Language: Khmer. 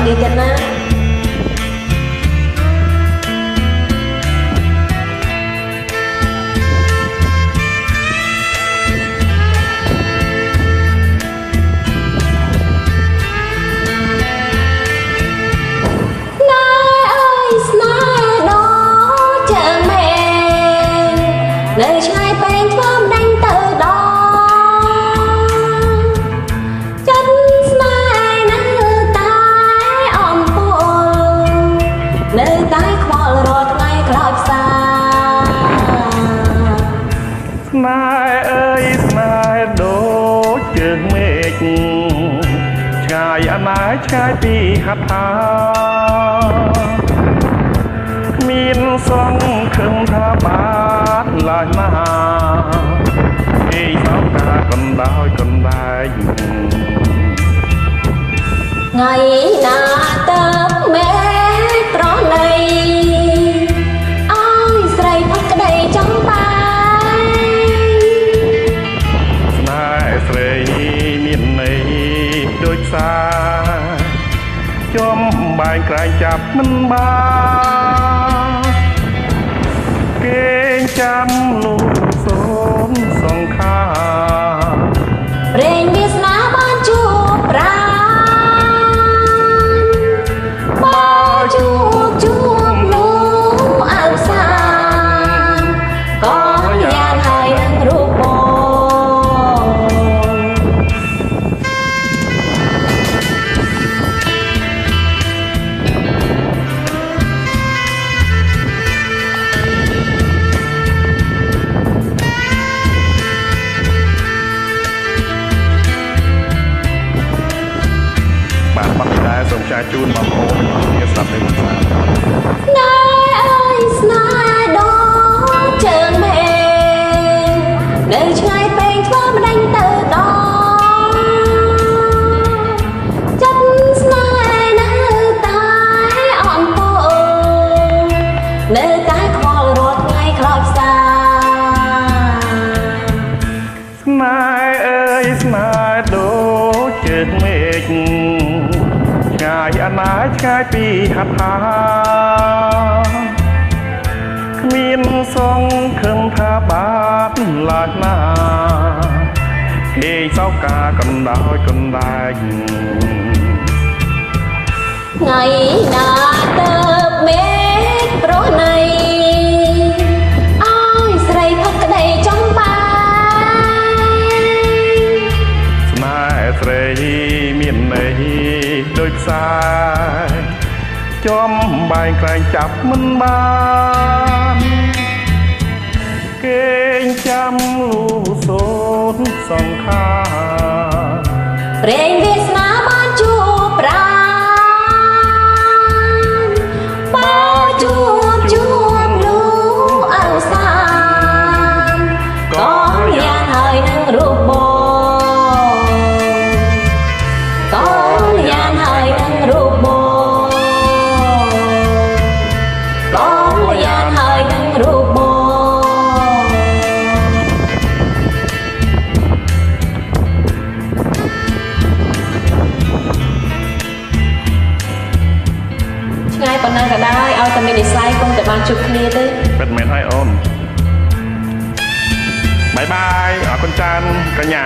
គ្នាទៀតណាណែអើយស្នេហ៍ដ៏ជើងមេនៅឆ្ងាយ ងាយអណាយឆ្ងាយពីហត្ថាគ្មានសង្ឃឹមថាបានឡើយណាឯសោកាកណ្ដោយកណ្ដែងថ្ងៃណាទៅមេប្រណីអើយស្រីផឹកក្តីចំបែស្នេហ៍ស្រីមានន័យដូចផ្សាចំ បែងក្រែងចាប់មិនបានគេងចាំលោ សូមចាជូនបងប្អូនទាំងអស់គ្នាស្ដាប់នៅភាសាណែអើយស្នេហ៍ដ៏ជើងមេនៅឆ្ងាយ យអណាយឆ្ងាយពីហត្ថាគ្មានសង្ឃឹមថាបានឡើយណាគេសោកាកណ្ដោយកណ្ដែងថ្ងៃ ដូចផ្សាយចំបែងក្រែងចាប់មិនបានគេងចាំលូសូនសង្ខារព្រេងវា ឆ្ងាយប៉ុណ្ណាក៏ដោយឲ្យតែមាននិស័យគង់តែបានជួបគ្នាទេពិតមែនហើយអូនបាយបាយអរគុណច្រើនកញ្ញា